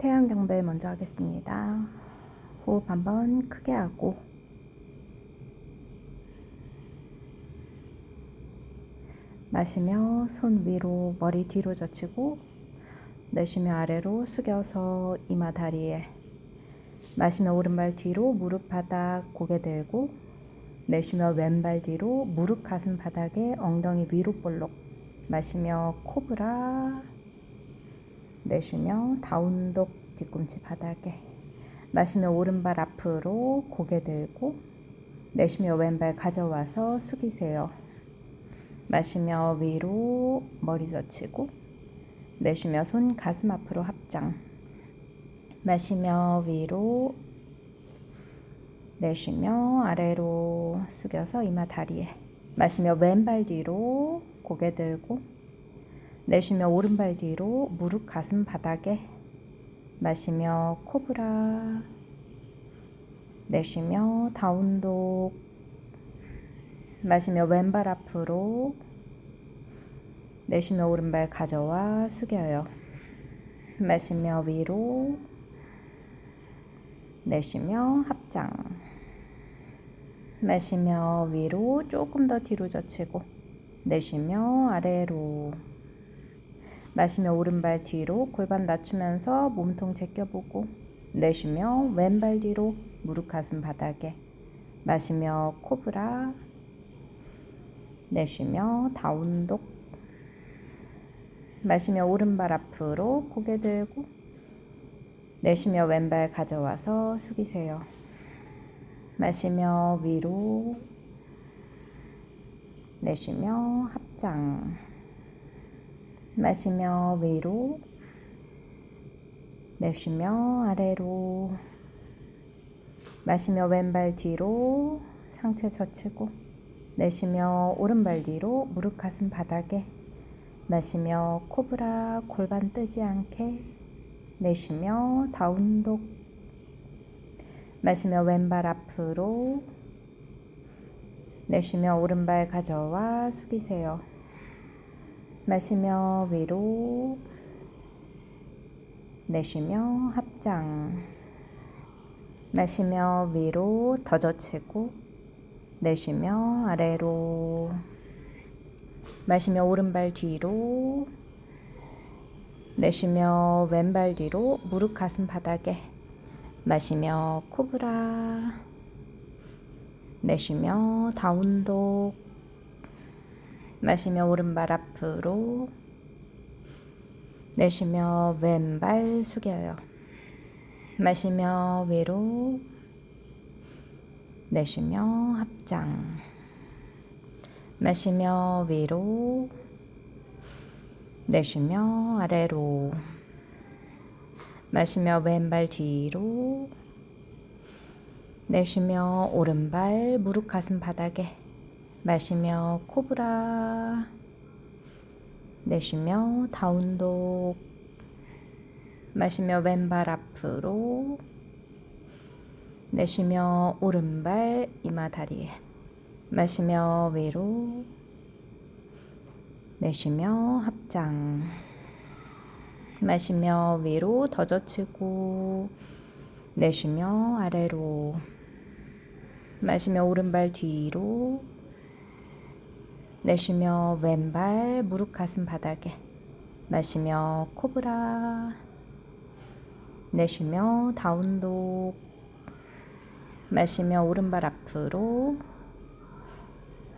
태양 경배 먼저 하겠습니다. 호흡 한번 크게 하고. 마시며 손 위로 머리 뒤로 젖히고 내쉬며 아래로 숙여서 이마 다리에. 마시며 오른발 뒤로 무릎 바닥 고개 들고 내쉬며 왼발 뒤로 무릎 가슴 바닥에 엉덩이 위로 볼록. 마시며 코브라 내쉬며 다운독 뒤꿈치 바닥에 마시며 오른발 앞으로 고개 들고 내쉬며 왼발 가져와서 숙이세요. 마시며 위로 머리 젖히고 내쉬며 손 가슴 앞으로 합장 마시며 위로 내쉬며 아래로 숙여서 이마 다리에 마시며 왼발 뒤로 고개 들고 내쉬며 오른발 뒤로 무릎 가슴 바닥에 마시며 코브라. 내쉬며 다운독. 마시며 왼발 앞으로. 내쉬며 오른발 가져와 숙여요. 마시며 위로. 내쉬며 합장. 마시며 위로 조금 더 뒤로 젖히고 내쉬며 아래로 마시며 오른발 뒤로 골반 낮추면서 몸통 제껴보고 내쉬며 왼발 뒤로 무릎 가슴 바닥에 마시며 코브라 내쉬며 다운독 마시며 오른발 앞으로 고개 들고 내쉬며 왼발 가져와서 숙이세요. 마시며 위로 내쉬며 합장 마시며 위로 내쉬며 아래로 마시며 왼발 뒤로 상체 젖히고 내쉬며 오른발 뒤로 무릎 가슴 바닥에 마시며 코브라 골반 뜨지 않게 내쉬며 다운독 마시며 왼발 앞으로 내쉬며 오른발 가져와 숙이세요. 마시며 위로 내쉬며 합장. 마시며 위로 더 젖히고 내쉬며 아래로. 마시며 오른발 뒤로 내쉬며 왼발 뒤로 무릎 가슴 바닥에. 마시며 코브라. 내쉬며 다운독 마시며 오른발 앞으로 내쉬며 왼발 숙여요. 마시며 위로 내쉬며 합장. 마시며 위로 내쉬며 아래로. 마시며 왼발 뒤로 내쉬며 오른발 무릎 가슴 바닥에 마시며 코브라. 내쉬며 다운독. 마시며 왼발 앞으로. 내쉬며 오른발 이마 다리에. 마시며 위로. 내쉬며 합장. 마시며 위로 더 젖히고. 내쉬며 아래로. 마시며 오른발 뒤로 내쉬며 왼발 무릎 가슴 바닥에 마시며 코브라 내쉬며 다운독 마시며 오른발 앞으로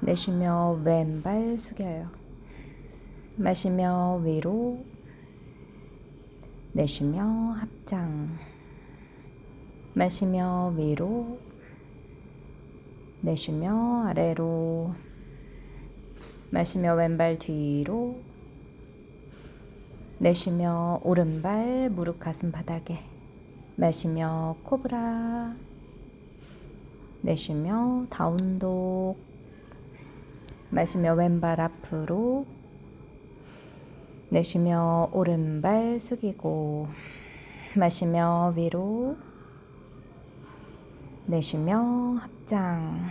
내쉬며 왼발 숙여요. 마시며 위로 내쉬며 합장 마시며 위로 내쉬며 아래로 마시며 왼발 뒤로 내쉬며 오른발 무릎 가슴 바닥에 마시며 코브라 내쉬며 다운독 마시며 왼발 앞으로 내쉬며 오른발 숙이고 마시며 위로 내쉬며 합장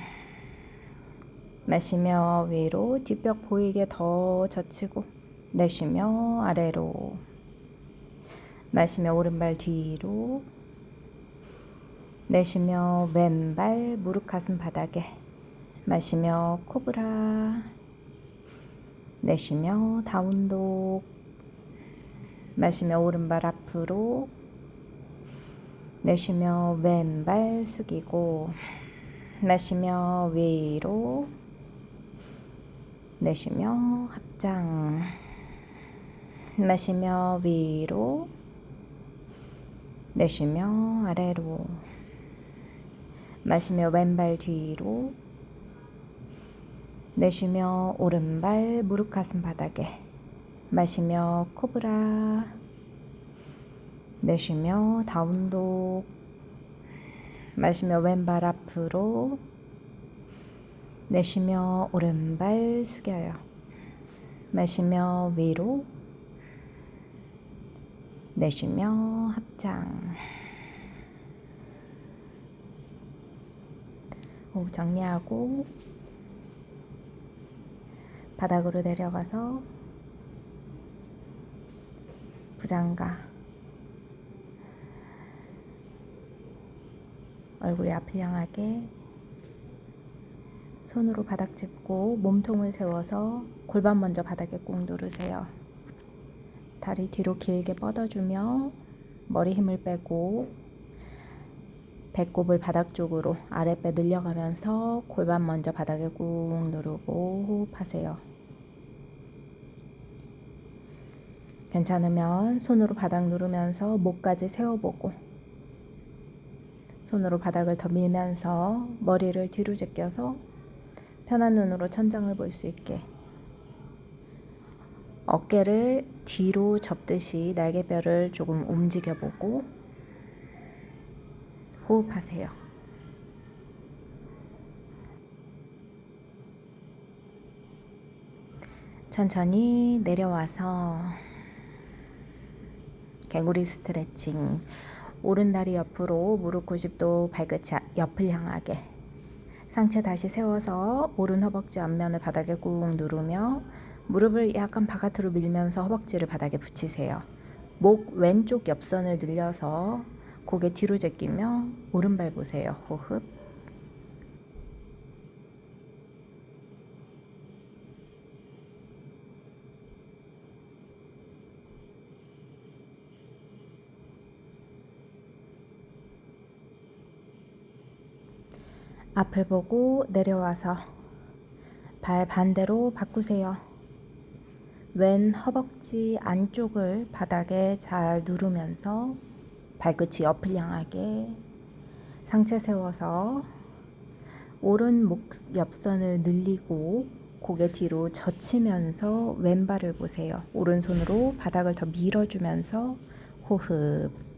마시며 위로 뒷벽 보이게 더 젖히고 내쉬며 아래로. 마시며 오른발 뒤로. 내쉬며 왼발 무릎 가슴 바닥에. 마시며 코브라. 내쉬며 다운독. 마시며 오른발 앞으로. 내쉬며 왼발 숙이고. 마시며 위로 내쉬며 합장. 마시며 위로. 내쉬며 아래로. 마시며 왼발 뒤로. 내쉬며 오른발 무릎 가슴 바닥에. 마시며 코브라. 내쉬며 다운독 마시며 왼발 앞으로 내쉬며 오른발 숙여요. 마시며 위로. 내쉬며 합장. 호흡 정리하고 바닥으로 내려가서 부장가. 얼굴이 앞을 향하게 손으로 바닥 짚고 몸통을 세워서 골반 먼저 바닥에 꾹 누르세요. 다리 뒤로 길게 뻗어주며 머리 힘을 빼고 배꼽을 바닥 쪽으로 아랫배 늘려가면서 골반 먼저 바닥에 꾹 누르고 호흡하세요. 괜찮으면 손으로 바닥 누르면서 목까지 세워보고 손으로 바닥을 더 밀면서 머리를 뒤로 제껴서 편한 눈으로 천장을 볼 수 있게. 어깨를 뒤로 접듯이 날개뼈를 조금 움직여 보고 호흡하세요. 천천히 내려와서 개구리 스트레칭. 오른 다리 옆으로 무릎 90도 발끝이 옆을 향하게 상체 다시 세워서 오른 허벅지 앞면을 바닥에 꾹 누르며 무릎을 약간 바깥으로 밀면서 허벅지를 바닥에 붙이세요. 목 왼쪽 옆선을 늘려서 고개 뒤로 제끼며 오른발 보세요. 호흡. 앞을 보고 내려와서 발 반대로 바꾸세요. 왼 허벅지 안쪽을 바닥에 잘 누르면서 발끝이 옆을 향하게 상체 세워서 오른 목 옆선을 늘리고 고개 뒤로 젖히면서 왼발을 보세요. 오른손으로 바닥을 더 밀어주면서 호흡.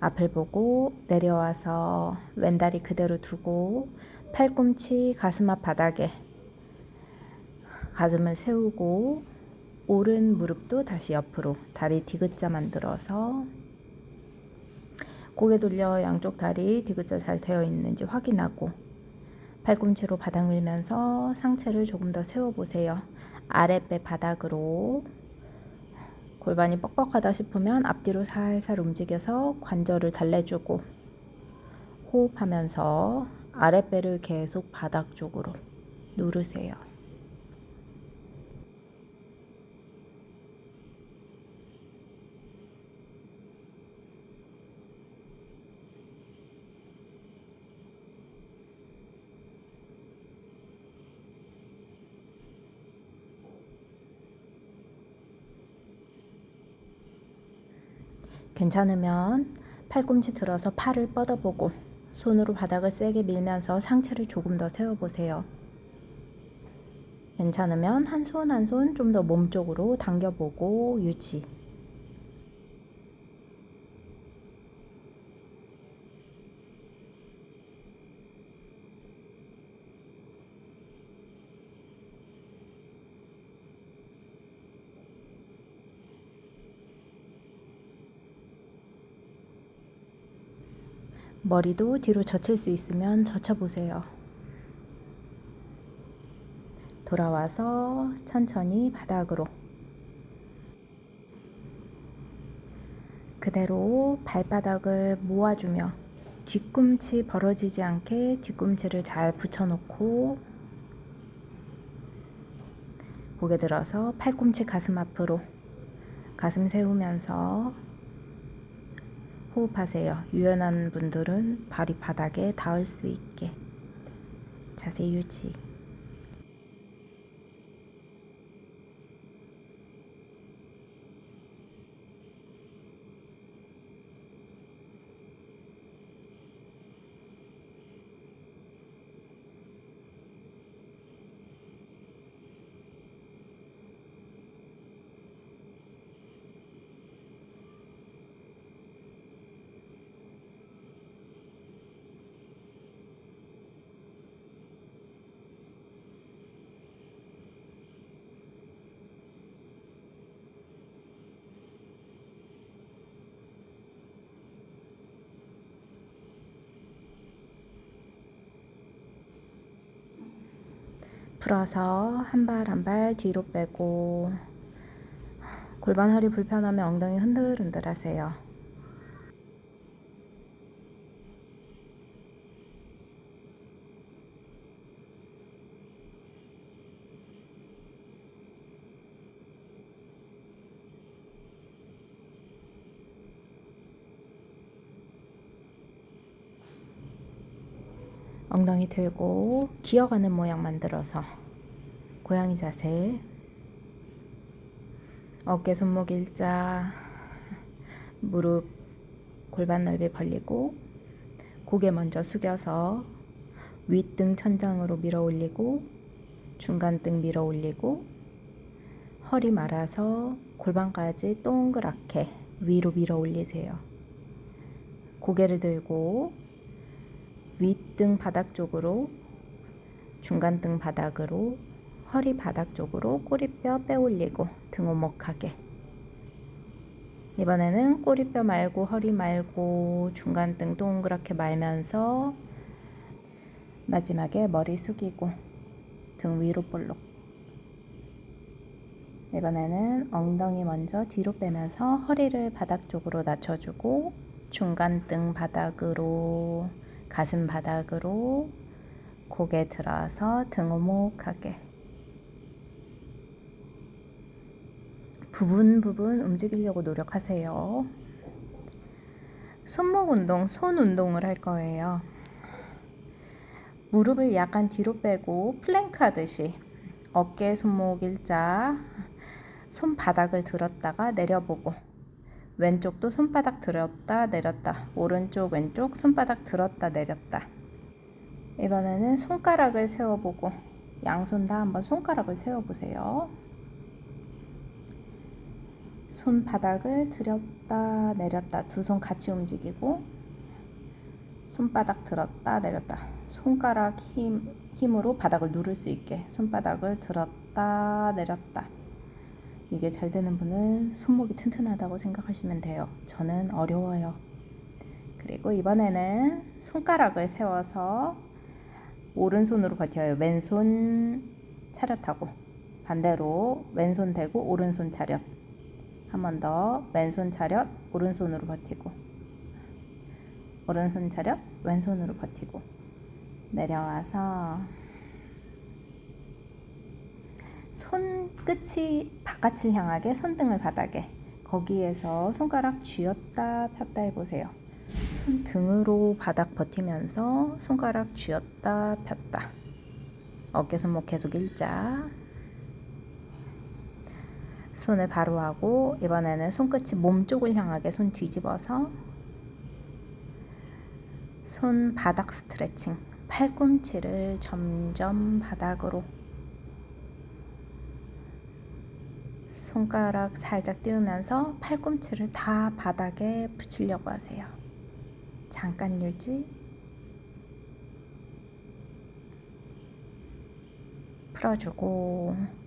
앞을 보고 내려와서 왼다리 그대로 두고 팔꿈치 가슴 앞 바닥에 가슴을 세우고 오른 무릎도 다시 옆으로 다리 디귿자 만들어서 고개 돌려 양쪽 다리 디귿자 잘 되어 있는지 확인하고 팔꿈치로 바닥 밀면서 상체를 조금 더 세워보세요. 아랫배 바닥으로 골반이 뻑뻑하다 싶으면 앞뒤로 살살 움직여서 관절을 달래주고 호흡하면서 아랫배를 계속 바닥 쪽으로 누르세요. 괜찮으면 팔꿈치 들어서 팔을 뻗어보고 손으로 바닥을 세게 밀면서 상체를 조금 더 세워보세요. 괜찮으면 한 손 한 손 좀 더 몸쪽으로 당겨보고 유지. 머리도 뒤로 젖힐 수 있으면 젖혀보세요. 돌아와서 천천히 바닥으로. 그대로 발바닥을 모아주며 뒤꿈치 벌어지지 않게 뒤꿈치를 잘 붙여놓고 고개 들어서 팔꿈치 가슴 앞으로 가슴 세우면서 호흡하세요. 유연한 분들은 발이 바닥에 닿을 수 있게 자세 유지. 풀어서 한 발 한 발 뒤로 빼고 골반 허리 불편하면 엉덩이 흔들흔들 하세요. 엉덩이 들고 기어가는 모양 만들어서 고양이 자세 어깨 손목 일자 무릎 골반 넓이 벌리고 고개 먼저 숙여서 윗등 천장으로 밀어 올리고 중간등 밀어 올리고 허리 말아서 골반까지 동그랗게 위로 밀어 올리세요. 고개를 들고 윗등 바닥 쪽으로 중간등 바닥으로 허리 바닥 쪽으로 꼬리뼈 빼올리고 등 오목하게. 이번에는 꼬리뼈 말고 허리 말고 중간 등 동그랗게 말면서 마지막에 머리 숙이고 등 위로 볼록. 이번에는 엉덩이 먼저 뒤로 빼면서 허리를 바닥 쪽으로 낮춰주고 중간 등 바닥으로 가슴 바닥으로 고개 들어서 등 오목하게 부분 부분 움직이려고 노력하세요. 손목 운동, 손 운동을 할 거예요. 무릎을 약간 뒤로 빼고 플랭크 하듯이 어깨 손목 일자 손바닥을 들었다가 내려보고 왼쪽도 손바닥 들었다 내렸다 오른쪽 왼쪽 손바닥 들었다 내렸다 이번에는 손가락을 세워보고 양손 다 한번 손가락을 세워보세요 손바닥을 들었다 내렸다 두 손 같이 움직이고 손바닥 들었다 내렸다 손가락 힘, 힘으로 바닥을 누를 수 있게 손바닥을 들었다 내렸다 이게 잘 되는 분은 손목이 튼튼하다고 생각하시면 돼요. 저는 어려워요. 그리고 이번에는 손가락을 세워서 오른손으로 버텨요. 왼손 차렷하고 반대로 왼손 대고 오른손 차렷. 한 번 더 왼손 차렷 오른손으로 버티고 오른손 차렷 왼손으로 버티고 내려와서 손끝이 바깥을 향하게 손등을 바닥에 거기에서 손가락 쥐었다 폈다 해보세요. 손등으로 바닥 버티면서 손가락 쥐었다 폈다. 어깨 손목 계속 일자. 손을 바로 하고 이번에는 손끝이 몸 쪽을 향하게 손 뒤집어서 손 바닥 스트레칭. 팔꿈치를 점점 바닥으로 손가락 살짝 띄우면서 팔꿈치를 다 바닥에 붙이려고 하세요. 잠깐 유지. 풀어주고.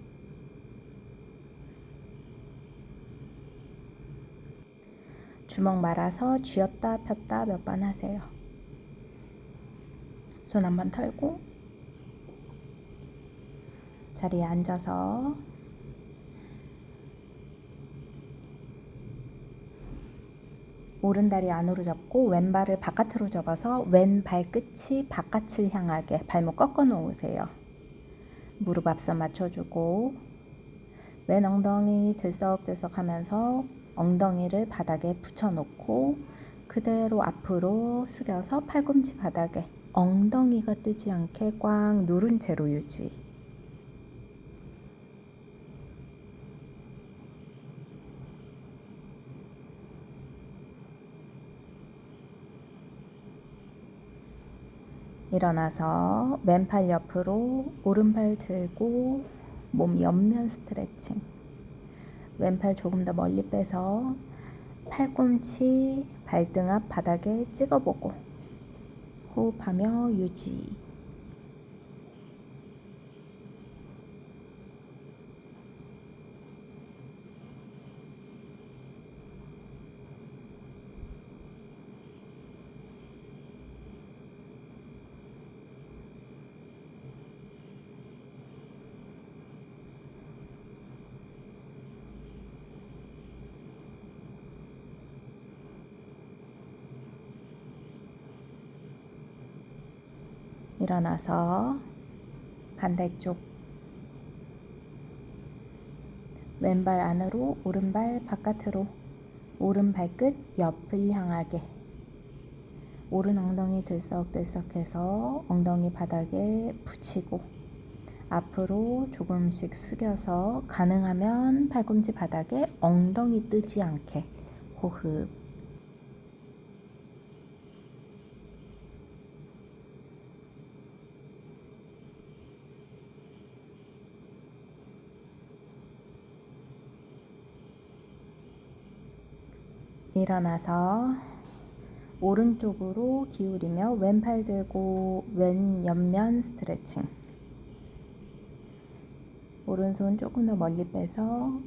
주먹 말아서 쥐었다 폈다 몇 번 하세요. 손 한번 털고 자리에 앉아서 오른 다리 안으로 접고 왼발을 바깥으로 접어서 왼 발끝이 바깥을 향하게 발목 꺾어 놓으세요. 무릎 앞선 맞춰주고 왼 엉덩이 들썩들썩 하면서 엉덩이를 바닥에 붙여놓고 그대로 앞으로 숙여서 팔꿈치 바닥에 엉덩이가 뜨지 않게 꽉 누른 채로 유지. 일어나서 왼팔 옆으로 오른발 들고 몸 옆면 스트레칭. 왼팔 조금 더 멀리 빼서 팔꿈치 발등 앞 바닥에 찍어보고 호흡하며 유지. 일어나서 반대쪽 왼발 안으로 오른발 바깥으로 오른 발끝 옆을 향하게. 오른 엉덩이 들썩들썩해서 엉덩이 바닥에 붙이고 앞으로 조금씩 숙여서 가능하면 팔꿈치 바닥에 엉덩이 뜨지 않게 호흡 일어나서 오른쪽으로 기울이며 왼팔 들고 왼 옆면 스트레칭. 오른손 조금 더 멀리 빼서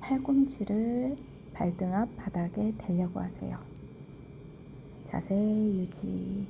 팔꿈치를 발등 앞 바닥에 대려고 하세요. 자세 유지.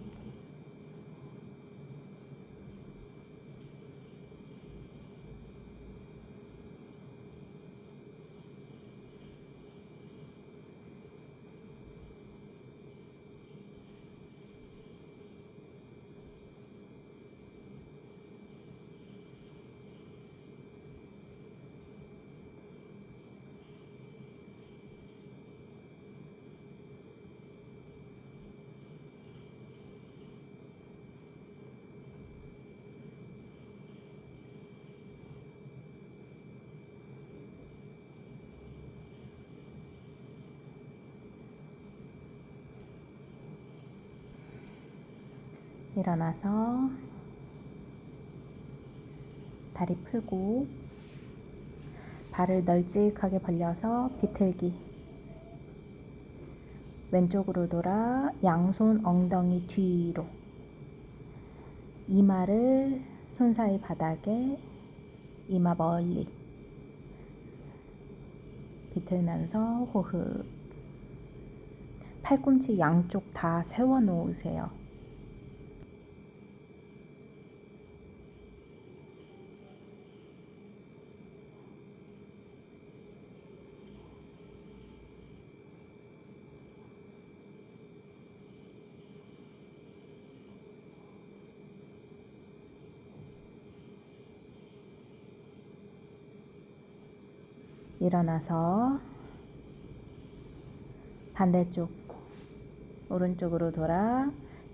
일어나서 다리 풀고 발을 널찍하게 벌려서 비틀기. 왼쪽으로 돌아 양손 엉덩이 뒤로. 이마를 손 사이 바닥에 이마 멀리 비틀면서 호흡. 팔꿈치 양쪽 다 세워 놓으세요. 일어나서 반대쪽 오른쪽으로 돌아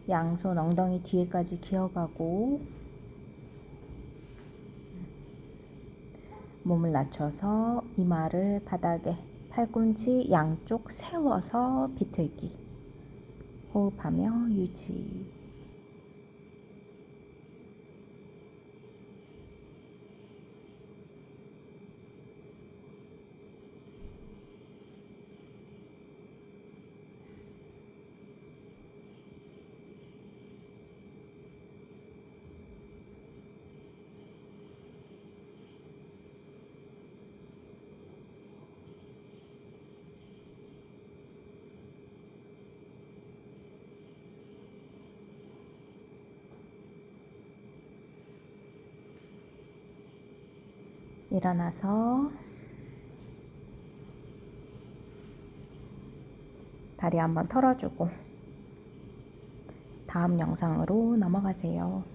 양손 엉덩이 뒤에까지 기어가고 몸을 낮춰서 이마를 바닥에 팔꿈치 양쪽 세워서 비틀기 호흡하며 유지 일어나서 다리 한번 털어주고 다음 영상으로 넘어가세요.